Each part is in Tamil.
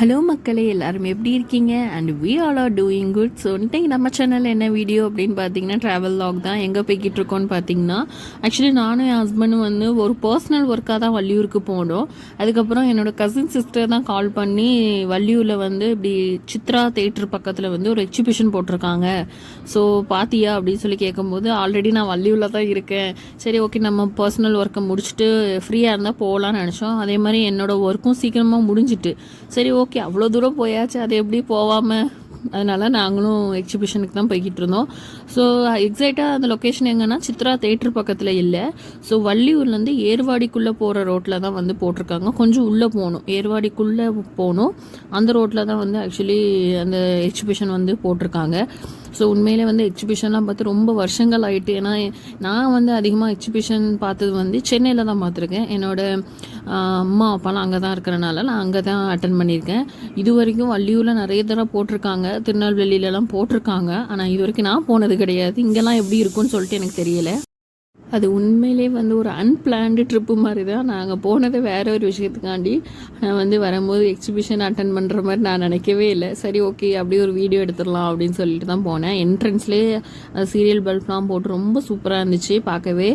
ஹலோ மக்களே எல்லாரும் எப்படி இருக்கீங்க? And we all are doing good so வந்துட்டு நம்ம சேனலில் என்ன வீடியோ அப்படின்னு பார்த்தீங்கன்னா ட்ராவல் லாக் தான். எங்கே போய்கிட்டு இருக்கோம்னு பார்த்தீங்கன்னா ஆக்சுவலி நானும் என் ஹஸ்பண்டும் வந்து ஒரு பர்சனல் ஒர்க்காக தான் வள்ளியூருக்கு போனோம். அதுக்கப்புறம் என்னோட கசின் சிஸ்டர் தான் கால் பண்ணி வள்ளியூரில் வந்து இப்படி சித்ரா தேட்டர் பக்கத்தில் வந்து ஒரு எக்ஸிபிஷன் போட்டிருக்காங்க. ஸோ பாத்தியா அப்படின்னு சொல்லி கேட்கும்போது ஆல்ரெடி நான் வள்ளியூரில் தான் இருக்கேன். சரி ஓகே நம்ம பர்சனல் ஒர்க்கை முடிச்சுட்டு ஃப்ரீயாக இருந்தால் போகலான்னு நினச்சோம். அதே மாதிரி என்னோட ஒர்க்கும் சீக்கிரமாக முடிஞ்சிட்டு. சரி ஓகே ஓகே அவ்வளோ தூரம் போயாச்சு அது எப்படி போகாமல் அதனால் நாங்களும் எக்ஸிபிஷனுக்கு தான் போய்கிட்டு இருந்தோம். ஸோ எக்ஸைட்டாக அந்த லொக்கேஷன் எங்கன்னா சித்ரா தேட்டர் பக்கத்தில் இல்லை. ஸோ வள்ளியூர்லேருந்து ஏர்வாடிக்குள்ளே போகிற ரோட்டில் தான் வந்து போட்டிருக்காங்க. கொஞ்சம் உள்ளே போகணும். ஏர்வாடிக்குள்ளே போகணும். அந்த ரோட்டில் தான் வந்து ஆக்சுவலி அந்த எக்ஸிபிஷன் வந்து போட்டிருக்காங்க. ஸோ உண்மையிலே வந்து எக்ஸிபிஷன்லாம் பார்த்து ரொம்ப வருஷங்கள் ஆயிட்டு ஏன்னா நான் வந்து அதிகமாக எக்ஸிபிஷன் பார்த்தது வந்து சென்னையில் தான் பார்த்துருக்கேன். என்னோடய அம்மா அப்பாலாம் அங்கே தான் இருக்கிறனால நான் அங்கே தான் அட்டன் பண்ணியிருக்கேன். இது வரைக்கும் வள்ளியூரில் நிறைய தடவை போட்டிருக்காங்க. திருநெல்வேலியிலலாம் போட்டிருக்காங்க. ஆனால் இது வரைக்கும் நான் போனது கிடையாது. இங்கெல்லாம் எப்படி இருக்கும்னு சொல்லிட்டு எனக்கு தெரியலை. அது உண்மையிலே வந்து ஒரு அன்பிளான்டு ட்ரிப்பு மாதிரி தான் நாங்கள் போனது வேற ஒரு விஷயத்துக்காண்டி. நான் வந்து வரும்போது எக்ஸிபிஷன் அட்டன் பண்ணுற மாதிரி நான் நினைக்கவே இல்லை. சரி ஓகே அப்படியே ஒரு வீடியோ எடுத்துடலாம் அப்படின்னு சொல்லிட்டு தான் போனேன். என்ட்ரன்ஸ்லேயே சீரியல் பல்ப்லாம் போட்டு ரொம்ப சூப்பராக இருந்துச்சு பார்க்கவே.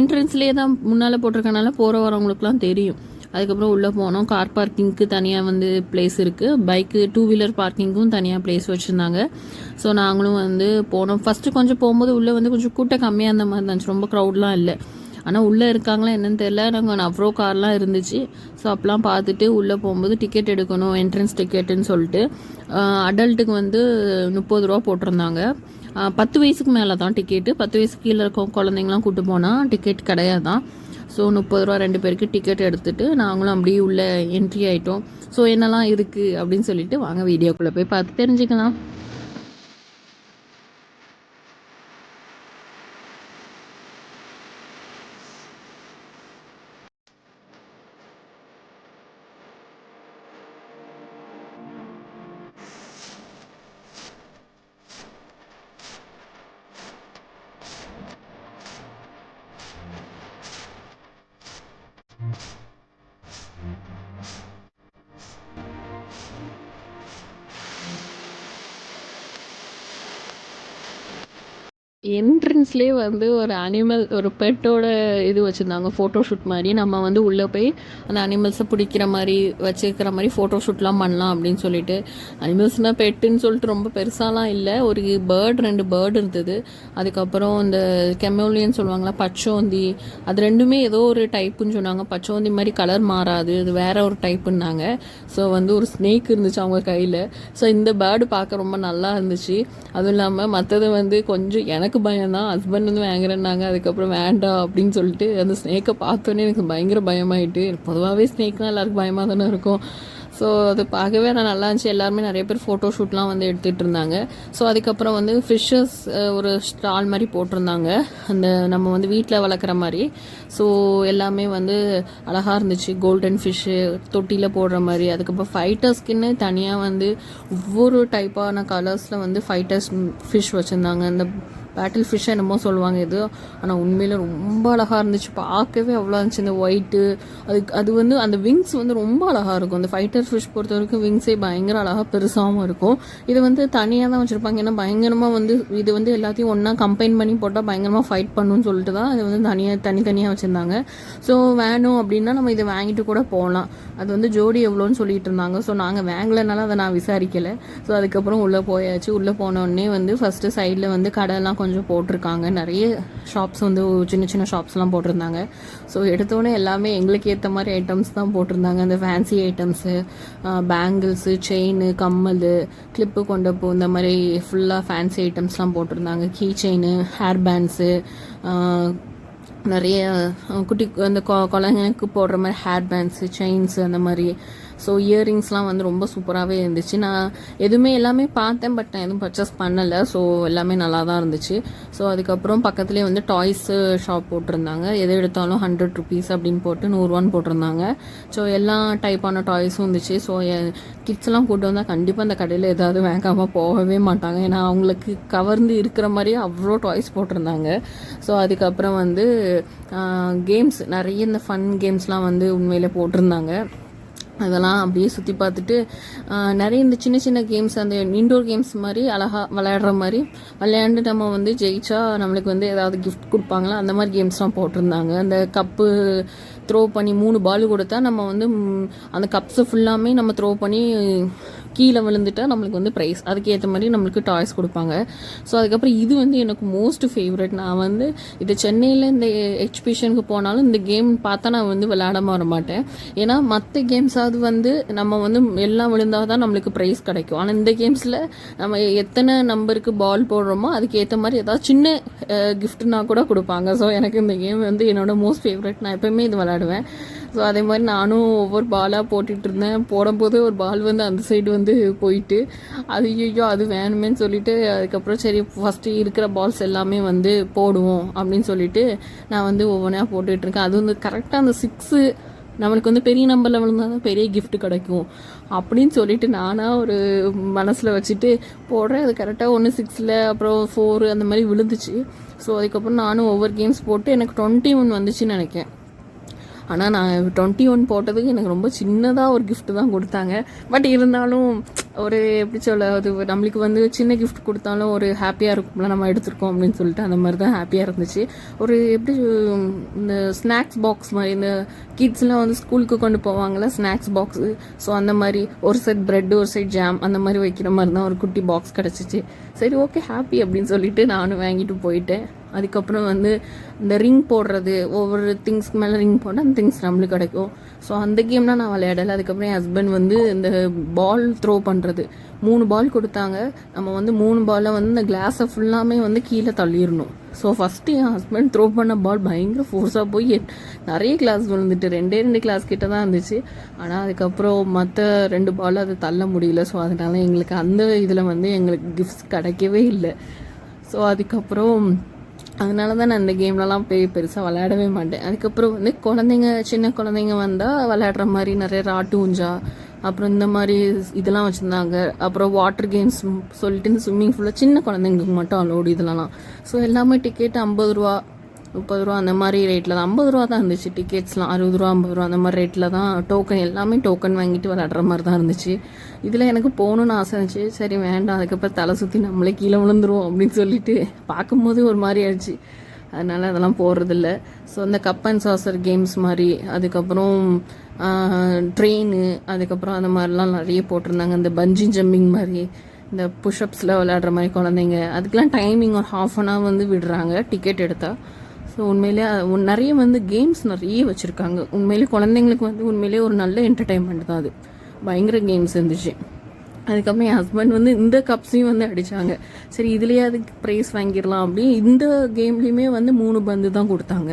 என்ட்ரன்ஸ்லேயே தான் முன்னால் போட்டிருக்கனால போகிற வரவங்களுக்குலாம் தெரியும். அதுக்கப்புறம் உள்ளே போனோம். கார் பார்க்கிங்க்கு தனியாக வந்து பிளேஸ் இருக்குது பைக்கு டூ வீலர் பார்க்கிங்க்கும் தனியாக பிளேஸ் வச்சுருந்தாங்க. ஸோ நாங்களும் வந்து போனோம். ஃபஸ்ட்டு கொஞ்சம் போகும்போது உள்ளே வந்து கொஞ்சம் கூட்டம் கம்மியாக இருந்த மாதிரி இருந்துச்சு. ரொம்ப க்ரௌட்லாம் இல்லை. ஆனால் உள்ளே இருக்காங்களா என்னன்னு தெரியல. நாங்கள் அவ்வளோ கார்லாம் இருந்துச்சு. ஸோ அப்போலாம் பார்த்துட்டு உள்ளே போகும்போது டிக்கெட் எடுக்கணும் என்ட்ரன்ஸ் டிக்கெட்டுன்னு சொல்லிட்டு அடல்ட்டுக்கு வந்து முப்பது ரூபா போட்டிருந்தாங்க. பத்து வயசுக்கு மேலே தான் டிக்கெட்டு பத்து வயசுக்கு கீழே இருக்க குழந்தைங்களாம் கூட்டு போனால் டிக்கெட் கிடையாதான். ஸோ முப்பது ரூபா ரெண்டு பேருக்கு டிக்கெட் எடுத்துகிட்டு நாங்களும் அப்படியே உள்ளே என்ட்ரி ஆகிட்டோம் ஸோ என்னெல்லாம் இருக்குது அப்படின்னு சொல்லிட்டு வாங்க வீடியோக்குள்ளே போய் பார்த்து தெரிஞ்சுக்கலாம். என்ட்ரன்ஸ்லேயே வந்து ஒரு அனிமல் ஒரு பெட்டோட இது வச்சுருந்தாங்க ஃபோட்டோ ஷூட் மாதிரி. நம்ம வந்து உள்ளே போய் அந்த அனிமல்ஸை பிடிக்கிற மாதிரி வச்சுருக்கிற மாதிரி ஃபோட்டோ ஷூட்லாம் பண்ணலாம் அப்படின்னு சொல்லிட்டு. அனிமல்ஸ்னால் பெட்டுன்னு சொல்லிட்டு ரொம்ப பெருசாலாம் இல்லை. ஒரு பேர்டு ரெண்டு பேர்டு இருந்தது. அதுக்கப்புறம் இந்த கெமோலியன் சொல்லுவாங்களா பச்சோந்தி. அது ரெண்டுமே ஏதோ ஒரு டைப்புன்னு சொன்னாங்க. பச்சோந்தி மாதிரி கலர் மாறாது. அது வேற ஒரு டைப்புன்னாங்க ஸோ வந்து ஒரு ஸ்னேக் இருந்துச்சு அவங்க கையில். ஸோ இந்த பேர்டு பார்க்க ரொம்ப நல்லா இருந்துச்சு. அதுவும் இல்லாமல் மற்றது வந்து கொஞ்சம் எனக்கு பயம் தான். ஹஸ்பண்ட் வந்து வாங்குறேன்னாங்க அதுக்கப்புறம் வேண்டாம் அப்படின்னு சொல்லிட்டு அந்த ஸ்னேக்கை பார்த்தோன்னே எனக்கு பயங்கர பயமாயிட்டு. பொதுவாகவே ஸ்னேக்னால் எல்லாருக்கும் பயமாக தானே இருக்கும். ஸோ அது பார்க்கவே நான் நல்லா இருந்துச்சு. எல்லாருமே நிறைய பேர் ஃபோட்டோ ஷூட்லாம் வந்து எடுத்துகிட்டு இருந்தாங்க. ஸோ அதுக்கப்புறம் வந்து ஃபிஷ்ஷஸ் ஒரு ஸ்டால் மாதிரி போட்டிருந்தாங்க. அந்த நம்ம வந்து வீட்டில் வளர்க்குற மாதிரி. ஸோ எல்லாமே வந்து அழகாக இருந்துச்சு. கோல்டன் ஃபிஷ்ஷு தொட்டியில் போடுற மாதிரி. அதுக்கப்புறம் ஃபைட்டர்ஸ்க்குன்னு தனியாக வந்து ஒவ்வொரு டைப்பான கலர்ஸில் வந்து ஃபைட்டர்ஸ் ஃபிஷ் வச்சுருந்தாங்க. அந்த பேட்டில் ஃபிஷ்ஷாக என்னமோ சொல்லுவாங்க இது. ஆனால் உண்மையில் ரொம்ப அழகாக இருந்துச்சு. பார்க்கவே அவ்வளோ இருந்துச்சு. இந்த ஒயிட்டு அதுக்கு அது வந்து அந்த விங்ஸ் வந்து ரொம்ப அழகாக இருக்கும். அந்த ஃபைட்டர் ஃபிஷ் பொறுத்த வரைக்கும் விங்ஸே பயங்கர அழகாக பெருசாகவும் இருக்கும். இது வந்து தனியாக தான் வச்சுருப்பாங்க. ஏன்னா பயங்கரமாக வந்து இது வந்து எல்லாத்தையும் ஒன்றா கம்பைன் பண்ணி போட்டால் பயங்கரமாக ஃபைட் பண்ணுன்னு சொல்லிட்டு தான் இது வந்து தனியாக தனித்தனியாக வச்சுருந்தாங்க. ஸோ வேணும் அப்படின்னா நம்ம இதை வாங்கிட்டு கூட போகலாம் அது வந்து ஜோடி எவ்வளோன்னு சொல்லிட்டு இருந்தாங்க. ஸோ நாங்கள் வாங்கலைனால அதை நான் விசாரிக்கலை. ஸோ அதுக்கப்புறம் உள்ளே போயாச்சு. உள்ளே போனோடனே வந்து ஃபஸ்ட்டு சைடில் வந்து கடைலாம் கொஞ்சம் கொஞ்சம் போட்டிருக்காங்க. நிறைய ஷாப்ஸ் வந்து சின்ன சின்ன ஷாப்ஸ்லாம் போட்டிருந்தாங்க. ஸோ எடுத்தோடனே எல்லாமே எங்களுக்கு ஏற்ற மாதிரி ஐட்டம்ஸ் தான் போட்டிருந்தாங்க. அந்த ஃபேன்சி ஐட்டம்ஸு பேங்கிள்ஸு செயின் கம்மல் கிளிப்பு கொண்ட பூ இந்த மாதிரி ஃபுல்லாக ஃபேன்சி ஐட்டம்ஸ்லாம் போட்டிருந்தாங்க. கீ செயின் ஹேர் பேண்ட்ஸு நிறைய குட்டி அந்த கொ- குழந்தைங்களுக்கு போடுற மாதிரி ஹேர் பேண்ட்ஸு செயின்ஸு அந்த மாதிரி. ஸோ இயரிங்ஸ்லாம் வந்து ரொம்ப சூப்பராகவே இருந்துச்சு. நான் எதுவுமே எல்லாமே பார்த்தேன் பட் நான் எதுவும் பர்ச்சேஸ் பண்ணலை. ஸோ எல்லாமே நல்லா தான் இருந்துச்சு. ஸோ அதுக்கப்புறம் பக்கத்துலேயே வந்து டாய்ஸு ஷாப் போட்டிருந்தாங்க. எது எடுத்தாலும் ஹண்ட்ரட் ருபீஸ் அப்படின்னு போட்டு நூறுவான்னு போட்டிருந்தாங்க. ஸோ எல்லா டைப்பான டாய்ஸும் இருந்துச்சு. ஸோ கிட்ஸ்லாம் கூட்டு வந்தால் கண்டிப்பாக அந்த கடையில் ஏதாவது வாங்காமல் போகவே மாட்டாங்க. ஏன்னா அவங்களுக்கு கவர்ந்து இருக்கிற மாதிரியே அவ்வளோ டாய்ஸ் போட்டிருந்தாங்க. ஸோ அதுக்கப்புறம் வந்து கேம்ஸ் நிறைய இந்த ஃபன் கேம்ஸ்லாம் வந்து உண்மையில் போட்டிருந்தாங்க. அதெல்லாம் அப்படியே சுற்றி பார்த்துட்டு நிறைய இந்த சின்ன சின்ன கேம்ஸ் அந்த இன்டோர் கேம்ஸ் மாதிரி அழகாக விளையாடுற மாதிரி விளையாண்டு நம்ம வந்து ஜெயிச்சா நம்மளுக்கு வந்து ஏதாவது கிஃப்ட் கொடுப்பாங்களா? அந்த மாதிரி கேம்ஸ்லாம் போட்டிருந்தாங்க. அந்த கப்பு த்ரோ பண்ணி மூணு பால் கொடுத்தா நம்ம வந்து அந்த கப்ஸை ஃபுல்லாமே நம்ம த்ரோ பண்ணி கீழே விழுந்துட்டால் நம்மளுக்கு வந்து ப்ரைஸ் அதுக்கேற்ற மாதிரி நம்மளுக்கு டாய்ஸ் கொடுப்பாங்க. ஸோ அதுக்கப்புறம் இது வந்து எனக்கு மோஸ்ட் ஃபேவரட் நான் வந்து இது சென்னையில் இந்த எக்ஸிபிஷனுக்கு போனாலும் இந்த கேம் பார்த்தா நான் வந்து விளையாடாம வர மாட்டேன். ஏன்னா மற்ற கேம்ஸாவது வந்து நம்ம வந்து எல்லாம் விழுந்தால் தான் நம்மளுக்கு ப்ரைஸ் கிடைக்கும். ஆனால் இந்த கேம்ஸில் நம்ம எத்தனை நம்பருக்கு பால் போடுறோமோ அதுக்கேற்ற மாதிரி ஏதாவது சின்ன கிஃப்ட்னா கூட கொடுப்பாங்க. ஸோ எனக்கு இந்த கேம் வந்து என்னோட மோஸ்ட் ஃபேவரட் நான் எப்பவுமே இது விளையாடுவேன். ஸோ அதே மாதிரி நானும் ஒவ்வொரு பாலாக போட்டுட்டு இருந்தேன். போடும்போது ஒரு பால் வந்து அந்த சைடு வந்து போயிட்டு அது ஐயோ அது வேணுமேன்னு சொல்லிட்டு அதுக்கப்புறம் சரி ஃபஸ்ட்டு இருக்கிற பால்ஸ் எல்லாமே வந்து போடுவோம் அப்படின்னு சொல்லிட்டு நான் வந்து ஒவ்வொன்றா போட்டுட்ருக்கேன் அது வந்து கரெக்டாக அந்த சிக்ஸு நம்மளுக்கு வந்து பெரிய நம்பரில் விழுந்தால் தான் பெரிய கிஃப்ட் கிடைக்கும். அப்படின்னு சொல்லிட்டு நானாக ஒரு மனசில் வச்சுட்டு போடுறேன் அது கரெக்டாக ஒன்று சிக்ஸில் அப்புறம் ஃபோரு அந்த மாதிரி விழுந்துச்சு. ஸோ அதுக்கப்புறம் நானும் ஒவ்வொரு கேம்ஸ் போட்டு எனக்கு டுவெண்ட்டி ஒன் வந்துச்சுன்னு நினைக்கேன் ஆனால் நான் டுவெண்ட்டி ஒன் போட்டதுக்கு எனக்கு ரொம்ப சின்னதாக ஒரு கிஃப்ட் தான் கொடுத்தாங்க. பட் இருந்தாலும் ஒரு எப்படி சொல்ல அது நம்மளுக்கு வந்து சின்ன கிஃப்ட் கொடுத்தாலும் ஒரு ஹாப்பியாக இருக்கும்ல நம்ம எடுத்திருக்கோம் அப்படின்னு சொல்லிட்டு அந்த மாதிரி தான் ஹாப்பியாக இருந்துச்சு. ஒரு எப்படி இந்த ஸ்நாக்ஸ் பாக்ஸ் மாதிரி இந்த கிட்ஸ்லாம் வந்து ஸ்கூலுக்கு கொண்டு போவாங்கள ஸ்நாக்ஸ் பாக்ஸு ஸோ அந்த மாதிரி ஒரு சைட் பிரெட் ஒரு சைட் ஜாம் அந்த மாதிரி வைக்கிற மாதிரி தான் ஒரு குட்டி பாக்ஸ் கிடச்சிச்சு. சரி ஓகே ஹாப்பி அப்படின்னு சொல்லிட்டு நானும் வாங்கிட்டு போயிட்டேன். அதுக்கப்புறம் வந்து இந்த ரிங் போடுறது ஒவ்வொரு திங்ஸ்க்கு மேலே ரிங் போட்டால் அந்த திங்ஸ் நம்மளுக்கு கிடைக்கும். ஸோ அந்த கேம்லாம் நான் விளையாடலை. அதுக்கப்புறம் என் ஹஸ்பண்ட் வந்து இந்த பால் த்ரோ பண்ணுறது மூணு பால் கொடுத்தாங்க. நம்ம வந்து மூணு பாலை வந்து இந்த கிளாஸை ஃபுல்லாமே வந்து கீழே தள்ளிடணும். ஸோ ஃபஸ்ட்டு என் ஹஸ்பண்ட் த்ரோ பண்ண பால் பயங்கர ஃபோர்ஸாக போய் நிறைய கிளாஸ் விழுந்துட்டு. ரெண்டே ரெண்டு கிளாஸ் கிட்ட தான் இருந்துச்சு. ஆனால் அதுக்கப்புறம் மற்ற ரெண்டு பால் அதை தள்ள முடியல. ஸோ அதனால எங்களுக்கு அந்த இதில் வந்து எங்களுக்கு கிஃப்ட்ஸ் கிடைக்கவே இல்லை. ஸோ அதுக்கப்புறம் அதனால தான் நான் இந்த கேம்லலாம் போய் பெருசாக விளையாடவே மாட்டேன். அதுக்கப்புறம் வந்து குழந்தைங்க சின்ன குழந்தைங்க வந்தால் விளையாடுற மாதிரி நிறைய ராட்டு ஊஞ்சா அப்புறம் இந்த மாதிரி இதெல்லாம் வச்சுருந்தாங்க. அப்புறம் வாட்டர் கேம்ஸ் சொல்லிட்டு இந்த ஸ்விம்மிங் ஃபுல்லாக சின்ன குழந்தைங்களுக்கு மட்டும் அலோடு இதெல்லாம். ஸோ எல்லாமே டிக்கெட் ஐம்பது ரூபா முப்பது ரூபா அந்த மாதிரி ரேட்டில் தான். ஐம்பது ரூபா தான் இருந்துச்சு டிக்கெட்ஸ்லாம் அறுபது ரூபா ஐம்பது ரூபா அந்த மாதிரி ரேட்டில் தான் டோக்கன் எல்லாமே டோக்கன் வாங்கிட்டு விளாட்ற மாதிரி தான் இருந்துச்சு. இதில் எனக்கு போகணுன்னு ஆசை இருந்துச்சு. சரி வேண்டாம். அதுக்கப்புறம் தலை சுற்றி நம்மளே கீழே விழுந்துருவோம் அப்படின்னு சொல்லிட்டு பார்க்கும்போது ஒரு மாதிரி ஆயிடுச்சு. அதனால் அதெல்லாம் போடுறதில்ல ஸோ இந்த கப் அண்ட் சாசர் கேம்ஸ் மாதிரி அதுக்கப்புறம் ட்ரெயின் அதுக்கப்புறம் அந்த மாதிரிலாம் நிறைய போட்டிருந்தாங்க. இந்த பஞ்சி ஜம்பிங் மாதிரி இந்த புஷ்அப்ஸில் விளையாடுற மாதிரி குழந்தைங்க அதுக்கெலாம் டைமிங் ஒரு ஹாஃப் அன் ஹவர் வந்து விடுறாங்க டிக்கெட் எடுத்தால் ஸோ உண்மையிலே நிறைய வந்து கேம்ஸ் நிறைய வச்சுருக்காங்க. உண்மையிலே குழந்தைங்களுக்கு வந்து உண்மையிலே ஒரு நல்ல என்டர்டைன்மெண்ட் தான் அது. பயங்கர கேம்ஸ் இருந்துச்சு. அதுக்கப்புறம் என் ஹஸ்பண்ட் வந்து இந்த கப்ஸையும் வந்து அடித்தாங்க சரி இதுலேயே அதுக்கு ப்ரைஸ் வாங்கிடலாம் அப்படி இந்த கேம்லேயுமே வந்து மூணு பந்து தான் கொடுத்தாங்க.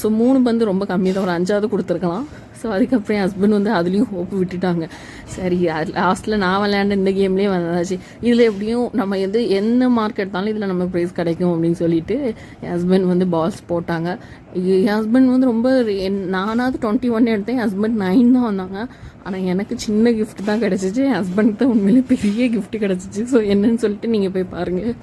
ஸோ மூணு பந்து ரொம்ப கம்மி தான். ஒரு அஞ்சாவது கொடுத்துருக்கலாம். ஸோ அதுக்கப்புறம் என் ஹஸ்பண்ட் வந்து அதுலேயும் ஓப்பு விட்டுட்டாங்க. சரி லாஸ்ட்டில் நான் விளையாண்ட இந்த கேம்லேயே வந்தாச்சு. இதில் எப்படியும் நம்ம எது என்ன மார்க் எடுத்தாலும் இதில் நம்ம ப்ரைஸ் கிடைக்கும் அப்படின்னு சொல்லிட்டு என் ஹஸ்பண்ட் வந்து பால்ஸ் போட்டாங்க. என் ஹஸ்பண்ட் வந்து ரொம்ப என்- நானாவது டுவெண்ட்டி ஒன் எடுத்தேன். என் ஹஸ்பண்ட் நைன் தான் வந்தாங்க. ஆனால் எனக்கு சின்ன கிஃப்ட் தான் கிடச்சிச்சு. என் ஹஸ்பண்ட் தான் உண்மையிலே பெரிய கிஃப்ட் கிடச்சிச்சு. ஸோ என்னன்னு சொல்லிட்டு நீங்கள் போய் பாருங்கள்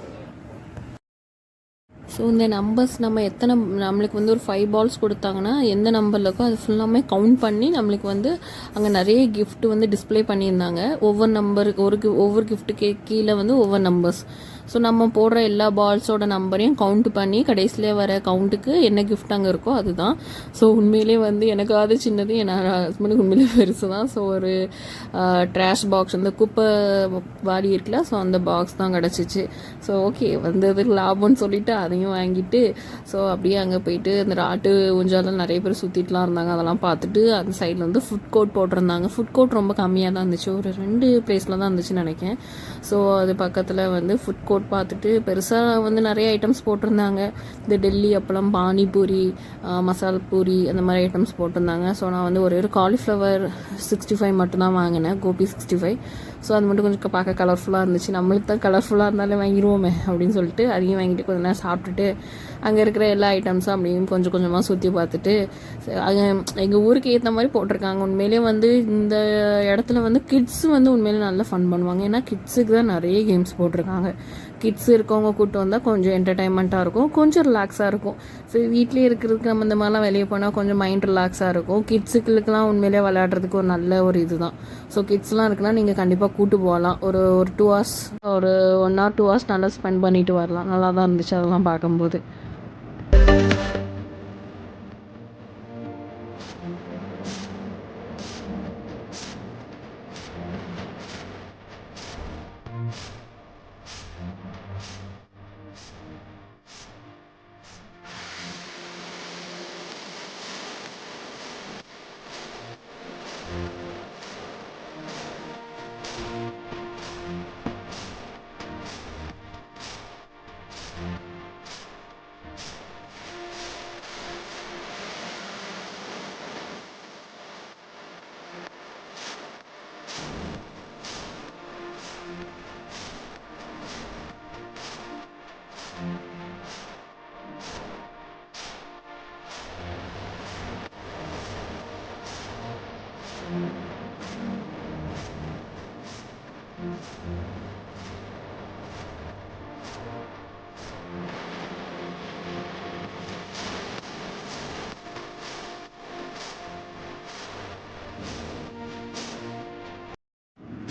ஸோ இந்த நம்பர்ஸ் நம்ம எத்தனை நம்மளுக்கு வந்து ஒரு ஃபைவ் பால்ஸ் கொடுத்தாங்கன்னா எந்த நம்பரில் இருக்கோ அது ஃபுல்லாமே கவுண்ட் பண்ணி நம்மளுக்கு வந்து அங்கே நிறைய கிஃப்ட் வந்து டிஸ்ப்ளே பண்ணியிருந்தாங்க. ஒவ்வொரு நம்பருக்கு ஒரு ஒவ்வொரு கிஃப்ட்டுக்கு கீழே வந்து ஒவ்வொரு நம்பர்ஸ் ஸோ நம்ம போடுற எல்லா பால்ஸோட நம்பரையும் கவுண்ட் பண்ணி கடைசியில் வர கவுண்ட்டுக்கு என்ன கிஃப்ட் அங்கே இருக்கோ அதுதான். ஸோ உண்மையிலே வந்து எனக்காவது சின்னது என் ஹஸ்பண்டுக்கு உண்மையிலே பெருசு தான் ஸோ ஒரு ட்ராஷ் பாக்ஸ் அந்த குப்பை வாரி இருக்குல்ல ஸோ அந்த பாக்ஸ் தான் கிடச்சிச்சு. ஸோ ஓகே வந்ததுக்கு லாபம்னு சொல்லிட்டு அதையும் வாங்கிட்டு ஸோ அப்படியே அங்கே போயிட்டு அந்த ராட்டு ஊஞ்சாலாம் நிறைய பேர் சுற்றிட்டுலாம் இருந்தாங்க. அதெல்லாம் பார்த்துட்டு அந்த சைடில் வந்து ஃபுட் கோர்ட் போட்டிருந்தாங்க. ஃபுட் கோர்ட் ரொம்ப கம்மியாக தான் இருந்துச்சு. ஒரு ரெண்டு பிளேஸில் தான் இருந்துச்சுன்னு நினைக்கிறேன். ஸோ அது பக்கத்தில் வந்து ஃபுட் கோர்ட் பார்த்துட்டு பெருசாக வந்து நிறைய ஐட்டம்ஸ் போட்டிருந்தாங்க. இந்த டெல்லி அப்பளம் பானிபூரி மசால் பூரி அந்த மாதிரி ஐட்டம்ஸ் போட்டிருந்தாங்க. ஸோ நான் வந்து ஒரே ஒரு காலிஃப்ளவர் சிக்ஸ்டி ஃபைவ் மட்டும்தான் வாங்கினேன். கோபி சிக்ஸ்டி ஃபைவ் ஸோ அது மட்டும் கொஞ்சம் பார்க்க கலர்ஃபுல்லாக இருந்துச்சு. நம்மளுக்கு தான் கலர்ஃபுல்லாக இருந்தாலே வாங்கிடுவோமே அப்படின்னு சொல்லிட்டு அதையும் வாங்கிட்டு கொஞ்சம் நேரம் சாப்பிட்டுட்டு அங்கே இருக்கிற எல்லா ஐட்டம்ஸும் அப்படியும் கொஞ்சம் கொஞ்சமாக சுற்றி பார்த்துட்டு எங்கள் ஊருக்கு ஏற்ற மாதிரி போட்டிருக்காங்க. உண்மையிலேயே வந்து இந்த இடத்துல வந்து கிட்ஸ் வந்து உண்மையிலே நல்லா ஃபன் பண்ணுவாங்க. ஏன்னா கிட்ஸுக்கு தான் நிறைய கேம்ஸ் போட்டிருக்காங்க. கிட்ஸ் இருக்கவங்க கூட்டு வந்தால் கொஞ்சம் என்டர்டைன்மெண்ட்டாக இருக்கும். கொஞ்சம் ரிலாக்ஸாக இருக்கும். சரி வீட்லேயே இருக்கிறதுக்கு நம்ம இந்த மாதிரிலாம் வெளியே போனால் கொஞ்சம் மைண்ட் ரிலாக்ஸாக இருக்கும். கிட்ஸுக்களுக்கெலாம் உண்மையிலே விளையாடுறதுக்கு ஒரு நல்ல ஒரு இது தான் ஸோ கிட்ஸ்லாம் இருக்குன்னா நீங்கள் கண்டிப்பாக கூட்டு போகலாம். ஒரு ஒரு டூ ஹவர்ஸ் ஒரு ஒன் ஆர் டூ ஹவர்ஸ் நல்லா ஸ்பெண்ட் பண்ணிட்டு வரலாம். நல்லா தான் இருந்துச்சு அதெல்லாம் பார்க்கும்போது.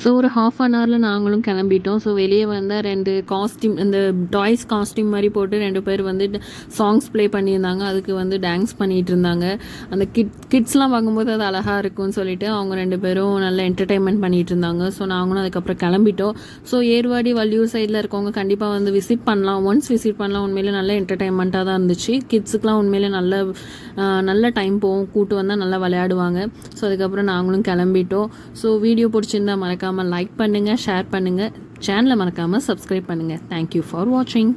ஸோ ஒரு ஹாஃப் அன் ஹவரில் நாங்களும் கிளம்பிட்டோம். ஸோ வெளியே வந்தால் ரெண்டு காஸ்டியூம் இந்த டாய்ஸ் காஸ்டியூம் மாதிரி போட்டு ரெண்டு பேர் வந்து சாங்ஸ் ப்ளே பண்ணியிருந்தாங்க. அதுக்கு வந்து டான்ஸ் பண்ணிகிட்டு இருந்தாங்க. அந்த கிட் கிட்ஸ்லாம் பார்க்கும்போது அது அழகாக இருக்கும்னு சொல்லிட்டு அவங்க ரெண்டு பேரும் நல்ல என்டர்டைன்மெண்ட் பண்ணிகிட்டு இருந்தாங்க. ஸோ நாங்களும் அதுக்கப்புறம் கிளம்பிட்டோம். ஸோ ஏர்வாடி வள்ளியூர் சைடில் இருக்கவங்க கண்டிப்பாக வந்து விசிட் பண்ணலாம். ஒன்ஸ் விசிட் பண்ணலாம் உண்மையிலே நல்ல என்டர்டைன்மெண்ட்டாக தான் இருந்துச்சு. கிட்ஸுக்கெலாம் உண்மையிலே நல்ல நல்ல டைம் போகும். கூட்டு வந்தால் நல்லா விளையாடுவாங்க. ஸோ அதுக்கப்புறம் நாங்களும் கிளம்பிட்டோம். ஸோ வீடியோ பிடிச்சிருந்தா மறக்காமல் லைக் பண்ணுங்கள் ஷேர் பண்ணுங்கள் சேனலை மறக்காமல் சப்ஸ்கிரைப் பண்ணுங்கள் தேங்க்யூ ஃபார் வாட்சிங்